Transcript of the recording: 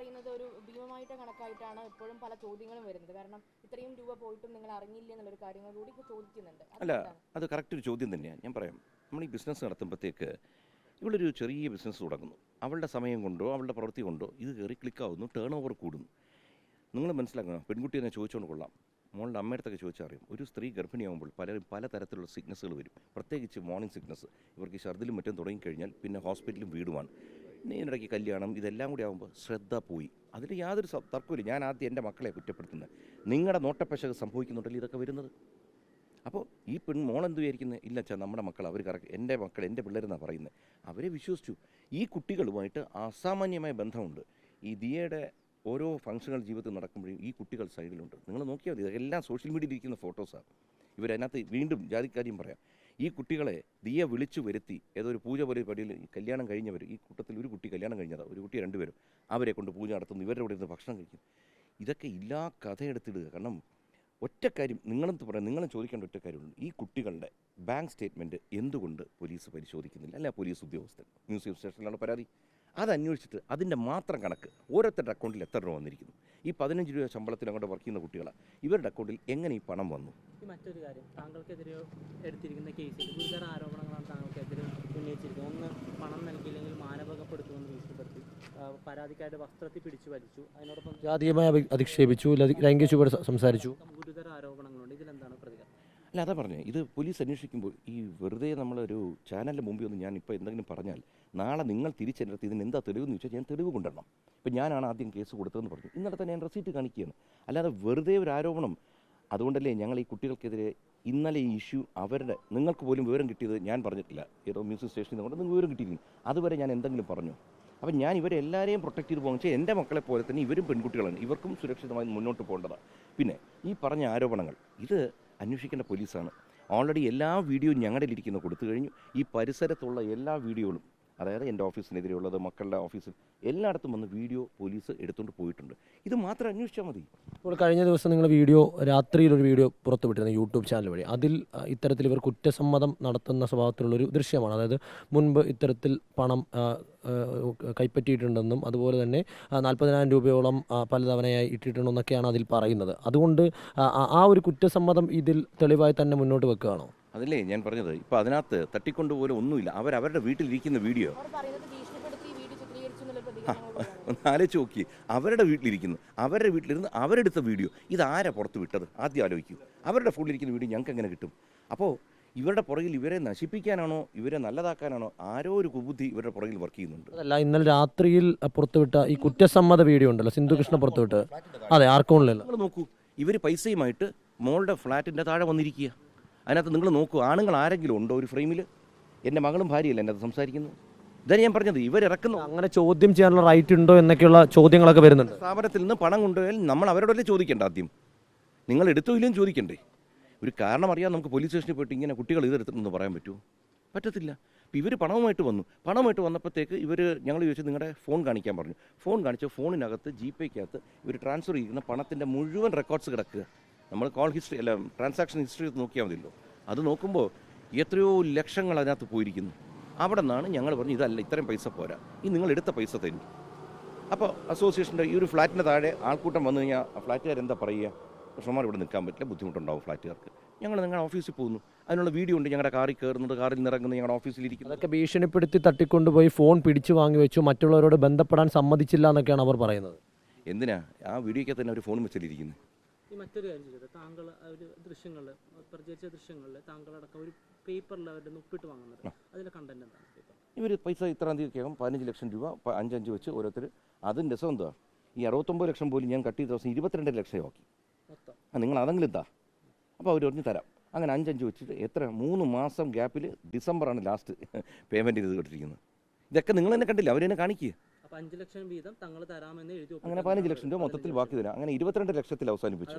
പറയുന്നത് ഒരു ഭീമമായിട്ട് കണക്കായിട്ടാണ് ഇപ്പോഴും പല ചോദ്യങ്ങളും വരുന്നത്. കാരണം ഇത്രയും രൂപ പോയിട്ടും നിങ്ങൾ അറിഞ്ഞില്ല എന്നുള്ളൊരു കാര്യങ്ങൾ കൂടി ചോദിക്കുന്നുണ്ട്. അല്ല അത് കറക്റ്റ് ഒരു ചോദ്യം തന്നെയാണ് ഞാൻ പറയാം. നമ്മൾ ഈ ബിസിനസ് നടത്തുമ്പോഴത്തേക്ക് ഒരു ചെറിയ ബിസിനസ് തുടങ്ങുന്നു. അവളുടെ സമയം കൊണ്ടോ അവളുടെ പ്രവൃത്തി കൊണ്ടോ ഇത് കയറി ക്ലിക്കാവുന്നു ടേൺ ഓവർ കൂടുന്നു. നിങ്ങൾ മനസ്സിലാക്കണം? പെൺകുട്ടി തന്നെ ചോദിച്ചുകൊണ്ട് കൊള്ളാം. മോളുടെ അമ്മയടുത്തൊക്കെ ചോദിച്ചാൽ അറിയും ഒരു സ്ത്രീ ഗർഭിണിയാകുമ്പോൾ പലരും പല തരത്തിലുള്ള സിക്നസ്സുകൾ വരും. പ്രത്യേകിച്ച് മോർണിംഗ് സിക്നസ് ഇവർക്ക് ഛർദിലും മറ്റും തുടങ്ങിക്കഴിഞ്ഞാൽ പിന്നെ ഹോസ്പിറ്റലും വീടുമാണ്. ഇതിനിടയ്ക്ക് കല്യാണം ഇതെല്ലാം കൂടി ആകുമ്പോൾ ശ്രദ്ധ പോയി. അതിൽ യാതൊരു തർക്കമില്ല ഞാൻ ആദ്യം എന്റെ മക്കളെ കുറ്റപ്പെടുത്തുന്നത്. നിങ്ങളുടെ നോട്ടപ്പശക് സംഭവിക്കുന്നുണ്ടല്ലോ ഇതൊക്കെ വരുന്നത്. അപ്പോൾ ഈ പെൺ മോളെന്ത് വിചാരിക്കുന്നത് ഇല്ല അച്ഛാ നമ്മുടെ മക്കൾ അവർ കറക്റ്റ് എന്റെ മക്കൾ എന്റെ പിള്ളേരെന്നാണ് പറയുന്നത് അവരെ വിശ്വസിച്ചു. ഈ കുട്ടികളുമായിട്ട് അസാമാന്യമായ ബന്ധമുണ്ട്. ഈ ദിയയുടെ ഓരോ ഫംഗ്ഷനുകൾ ജീവിതത്തിൽ നടക്കുമ്പോഴും ഈ കുട്ടികൾ സൈഡിലുണ്ട്. നിങ്ങൾ നോക്കിയാൽ മതി. ഇതെല്ലാം സോഷ്യൽ മീഡിയയിൽ ഇരിക്കുന്ന ഫോട്ടോസാണ് ഇവരതിനകത്ത് വീണ്ടും ജാതിക്കാര്യം പറയാം. ഈ കുട്ടികളെ ദിയ വിളിച്ചു വരുത്തി ഏതോ ഒരു പൂജ പോലെ പടിയിൽ കല്യാണം കഴിഞ്ഞവർ ഈ കൂട്ടത്തിൽ ഒരു കുട്ടി കല്യാണം കഴിഞ്ഞതാണ് ഒരു കുട്ടി രണ്ടുപേരും അവരെ കൊണ്ട് പൂജ നടത്തുന്നു ഇവരുടെ കൂടെ ഇരുന്ന് ഭക്ഷണം കഴിക്കും ഇതൊക്കെ ഇല്ലാ കഥയെടുത്തിടുക. കാരണം ഒറ്റ കാര്യം നിങ്ങളെന്ത് പറയാം നിങ്ങളും ചോദിക്കേണ്ട ഒറ്റ കാര്യമുള്ളൂ. ഈ കുട്ടികളുടെ ബാങ്ക് സ്റ്റേറ്റ്മെന്റ് എന്തുകൊണ്ട് പോലീസ് പരിശോധിക്കുന്നില്ല? അല്ല പോലീസ് ഉദ്യോഗസ്ഥൻ മ്യൂസിയം സ്റ്റേഷനിലാണ് പരാതി. അത് അന്വേഷിച്ചിട്ട് അതിന്റെ മാത്രം കണക്ക് ഓരോരുത്തരുടെ അക്കൗണ്ടിൽ എത്ര രൂപ വന്നിരിക്കുന്നു. ഈ പതിനഞ്ച് രൂപ ശമ്പളത്തിൽ അങ്ങോട്ട് വർക്ക് ചെയ്യുന്ന കുട്ടികളാണ് ഇവരുടെ അക്കൗണ്ടിൽ എങ്ങനെ ഈ പണം വന്നു? മറ്റൊരു കാര്യം താങ്കൾക്കെതിരെ എടുത്തിരിക്കുന്ന കേസിൽ ഗുരുതര ആരോപണങ്ങളാണ് താങ്കൾക്കെതിരെ ഉന്നയിച്ചിരിക്കുന്നത്. ഒന്ന് പണം നൽകിയില്ലെങ്കിൽ മാനഭംഗപ്പെടുത്തുമെന്ന് ഭീഷണിപ്പെടുത്തി. പരാതിക്കാരുടെ വസ്ത്രത്തിൽ പിടിച്ചു വലിച്ചു. അതിനോടൊപ്പം ജാതീയമായി അധിക്ഷേപിച്ചു ലൈംഗിക ചുവട് സംസാരിച്ചു. ഗുരുതര ആരോപണങ്ങളുണ്ട്. ഇതിലെന്താണ് പ്രതികരണം അല്ല അതാ പറഞ്ഞു. ഇത് പോലീസ് അന്വേഷിക്കുമ്പോൾ ഈ വെറുതെ നമ്മളൊരു ചാനലിന്റെ മുമ്പിൽ ഒന്ന് ഞാൻ ഇപ്പോൾ എന്തെങ്കിലും പറഞ്ഞാൽ നാളെ നിങ്ങൾ തിരിച്ചെടുത്ത് ഇതിന് എന്താ തെളിവെന്ന് ചോദിച്ചാൽ ഞാൻ തെളിവ് കൊണ്ടുവരണം. ഇപ്പം ഞാനാണ് ആദ്യം കേസ് കൊടുത്തതെന്ന് പറഞ്ഞു. ഇന്നലെ തന്നെ ഞാൻ റെസീറ്റ് കാണിക്കുകയാണ്. അല്ലാതെ വെറുതെ ഒരു ആരോപണം. അതുകൊണ്ടല്ലേ ഞങ്ങൾ ഈ കുട്ടികൾക്കെതിരെ ഇന്നലെ ഈ ഇഷ്യൂ അവരുടെ നിങ്ങൾക്ക് പോലും വിവരം കിട്ടിയത് ഞാൻ പറഞ്ഞിട്ടില്ല. ഏതോ മ്യൂസിക് സ്റ്റേഷനിൽ കൊണ്ട് നിങ്ങൾക്ക് വിവരം കിട്ടിയിരുന്നു അതുവരെ ഞാൻ എന്തെങ്കിലും പറഞ്ഞു. അപ്പം ഞാൻ ഇവരെ എല്ലാവരെയും പ്രൊട്ടക്ട് ചെയ്ത് പോകുന്ന വെച്ചാൽ എന്റെ മക്കളെ പോലെ തന്നെ ഇവരും പെൺകുട്ടികളാണ്. ഇവർക്കും സുരക്ഷിതമായി മുന്നോട്ട് പോകേണ്ടതാണ്. പിന്നെ ഈ പറഞ്ഞ ആരോപണങ്ങൾ. ഇത് അന്വേഷിക്കേണ്ട പോലീസാണ്. ഓൾറെഡി എല്ലാ വീഡിയോയും ഞങ്ങളുടെ ഇരിക്കുന്ന കൊടുത്തു കഴിഞ്ഞു. ഈ പരിസരത്തുള്ള എല്ലാ വീഡിയോകളും അതായത് എന്റെ ഓഫീസിനെതിരെയുള്ളത് മക്കളുടെ ഓഫീസിൽ എല്ലായിടത്തും വന്ന് വീഡിയോ പോലീസ് എടുത്തുകൊണ്ട് പോയിട്ടുണ്ട്. ഇത് മാത്രം അന്വേഷിച്ചാൽ മതി. ഇപ്പോൾ കഴിഞ്ഞ ദിവസം നിങ്ങൾ വീഡിയോ രാത്രിയിൽ ഒരു വീഡിയോ പുറത്തുവിട്ടിരുന്നു യൂട്യൂബ് ചാനൽ വഴി. അതിൽ ഇത്തരത്തിൽ ഇവർ കുറ്റസമ്മതം നടത്തുന്ന സ്വഭാവത്തിലുള്ളൊരു ദൃശ്യമാണ്. അതായത് മുൻപ് ഇത്തരത്തിൽ പണം കൈപ്പറ്റിയിട്ടുണ്ടെന്നും അതുപോലെ തന്നെ നാൽപ്പതിനായിരം രൂപയോളം പലതവണയായി ഇട്ടിട്ടുണ്ടെന്നൊക്കെയാണ് അതിൽ പറയുന്നത്. അതുകൊണ്ട് ആ ഒരു കുറ്റസമ്മതം ഇതിൽ തെളിവായി തന്നെ മുന്നോട്ട് വെക്കുകയാണോ? അതല്ലേ ഞാൻ പറഞ്ഞത്? ഇപ്പൊ അതിനകത്ത് തട്ടിക്കൊണ്ടുപോലും ഒന്നുമില്ല. അവരവരുടെ വീട്ടിലിരിക്കുന്ന വീഡിയോ. അവർ പറയുന്നത് വീട്ടിലിരിക്കുന്ന വീഡിയോ. ഒന്ന് ആലോചിച്ച് നോക്കി. അവരുടെ വീട്ടിലിരിക്കുന്നു. അവരുടെ വീട്ടിലിരുന്ന് അവരെടുത്ത വീഡിയോ. ഇത് ആരാ പുറത്ത് വിട്ടത്? ആദ്യം ആലോചിക്കൂ. അവരുടെ ഫോണിലിരിക്കുന്ന വീഡിയോ ഞങ്ങൾക്ക് എങ്ങനെ കിട്ടും? അപ്പോൾ ഇവരുടെ പുറകിൽ ഇവരെ നശിപ്പിക്കാനാണോ? ഇവരെ നല്ലതാക്കാനാണോ? ആരോ ഒരു കുബുദ്ധി ഇവരുടെ പുറകിൽ വർക്ക് ചെയ്യുന്നുണ്ട്. അല്ല ഇന്നലെ രാത്രിയിൽ പുറത്തുവിട്ട ഈ കുറ്റസമ്മത വീഡിയോ ഉണ്ടല്ലോ സിന്ധുകൃഷ്ണ പുറത്തുവിട്ട്. അതെ ആർക്കോണിലല്ല നോക്കൂ. ഇവർ പൈസയുമായിട്ട് മോളുടെ ഫ്ലാറ്റിന്റെ താഴെ വന്നിരിക്കുക. അതിനകത്ത് നിങ്ങൾ നോക്കൂ ആണുങ്ങൾ ആരെങ്കിലും ഉണ്ടോ ഒരു ഫ്രെയിമിൽ എന്റെ മകളും ഭാര്യയല്ല എന്റെ അത് സംസാരിക്കുന്നു ഇതാണ് ഞാൻ പറഞ്ഞത് ഇവരിറക്കുന്നു അങ്ങനെ ചോദ്യം ചെയ്യാനുള്ള റൈറ്റ് ഉണ്ടോ എന്നൊക്കെയുള്ള ചോദ്യങ്ങളൊക്കെ വരുന്നുണ്ട്. സ്ഥാപനത്തിൽ നിന്ന് പണം കൊണ്ടുപോയാൽ നമ്മൾ അവരോടല്ലേ ചോദിക്കേണ്ട ആദ്യം? നിങ്ങൾ എടുത്തോ ഇല്ലെന്ന് ചോദിക്കണ്ടേ? ഒരു കാരണം അറിയാൻ നമുക്ക് പോലീസ് സ്റ്റേഷനിൽ പോയിട്ട് ഇങ്ങനെ കുട്ടികൾ ഇതെടുത്തിട്ടെന്ന് പറയാൻ പറ്റുമോ? പറ്റത്തില്ല. അപ്പോൾ ഇവർ പണവുമായിട്ട് വന്നു. പണവുമായിട്ട് വന്നപ്പോഴത്തേക്ക് ഇവർ ഞങ്ങൾ ചോദിച്ചു നിങ്ങളുടെ ഫോൺ കാണിക്കാൻ പറഞ്ഞു. ഫോൺ കാണിച്ച ഫോണിനകത്ത് ജി പേക്കകത്ത് ഇവർ ട്രാൻസ്ഫർ ചെയ്യുന്ന പണത്തിന്റെ മുഴുവൻ റെക്കോർഡ്സ് കിടക്കുക. നമ്മൾ കോൾ ഹിസ്റ്ററി അല്ല ട്രാൻസാക്ഷൻ ഹിസ്റ്ററി നോക്കിയാൽ മതിയല്ലോ. അത് നോക്കുമ്പോൾ എത്രയോ ലക്ഷങ്ങൾ അതിനകത്ത് പോയിരിക്കുന്നു. അവിടെ നിന്നാണ് ഞങ്ങൾ പറഞ്ഞു ഇതല്ല ഇത്രയും പൈസ പോരാ. ഈ നിങ്ങൾ എടുത്ത പൈസ തരും. അപ്പോൾ അസോസിയേഷന്റെ ഈ ഒരു ഫ്ലാറ്റിന്റെ താഴെ ആൾക്കൂട്ടം വന്നു കഴിഞ്ഞാൽ ആ ഫ്ലാറ്റുകാർ എന്താ പറയുക? കൃഷ്ണന്മാർ ഇവിടെ നിൽക്കാൻ പറ്റില്ല ബുദ്ധിമുട്ടുണ്ടാവും ഫ്ലാറ്റുകാർക്ക്. ഞങ്ങൾ നിങ്ങളുടെ ഓഫീസിൽ പോകുന്നു. അതിനുള്ള വീഡിയോ ഉണ്ട് ഞങ്ങളുടെ കാറിൽ കയറുന്നത് കാറിൽ നിറങ്ങുന്നത് ഇറങ്ങുന്നത് ഞങ്ങളുടെ ഓഫീസിൽ ഇരിക്കുന്നത്. അതൊക്കെ ഭീഷണിപ്പെടുത്തി തട്ടിക്കൊണ്ടുപോയി ഫോൺ പിടിച്ചു വാങ്ങി വെച്ചു മറ്റുള്ളവരോട് ബന്ധപ്പെടാൻ സമ്മതിച്ചില്ല എന്നൊക്കെയാണ് അവർ പറയുന്നത്. എന്തിനാ? ആ വീഡിയോയ്ക്കകത്ത് തന്നെ അവർ ഫോൺ വെച്ചിരിക്കുന്നത് ഈ മറ്റൊരു കാര്യം ചെയ്തത് താങ്കൾ ഒരു ദൃശ്യങ്ങളിൽ പ്രചരിച്ച ദൃശ്യങ്ങളിൽ താങ്കളടക്കം ഒരു പേപ്പറിൽ അവരുടെ ഒപ്പിട്ട് വാങ്ങുന്നത്. അതിന്റെ കണ്ടന്റ് എന്താണ്? പേപ്പർ. ഇവർ പൈസ ഇത്രാം തീയതിക്കകം പതിനഞ്ച് ലക്ഷം രൂപ അഞ്ചഞ്ച് വെച്ച് ഓരോരുത്തർ അതിന്റെ രസം എന്താ ഈ അറുപത്തൊമ്പത് ലക്ഷം പോലും ഞാൻ കട്ട് ചെയ്ത ദിവസം ഇരുപത്തിരണ്ട് ലക്ഷമാക്കി ആക്കി ആ നിങ്ങൾ അതെങ്കിലും ഇതാ. അപ്പോൾ അവർ പറഞ്ഞു തരാം. അങ്ങനെ അഞ്ചഞ്ച് വെച്ചിട്ട് എത്ര മൂന്ന് മാസം ഗ്യാപ്പിൽ ഡിസംബറാണ് ലാസ്റ്റ് പേയ്മെന്റ് ചെയ്ത് കേട്ടിരിക്കുന്നത് ഇതൊക്കെ നിങ്ങൾ തന്നെ കണ്ടില്ല? അവർ തന്നെ കാണിക്കുക അഞ്ചു ലക്ഷം വീതം തങ്ങൾ തരാമെന്ന് എഴുതി അങ്ങനെ പതിനഞ്ച് ലക്ഷം രൂപ മൊത്തത്തിൽ ബാക്കി തരാം. അങ്ങനെ ഇരുപത്തിരണ്ട് ലക്ഷത്തിൽ അവസാനിപ്പിച്ചു.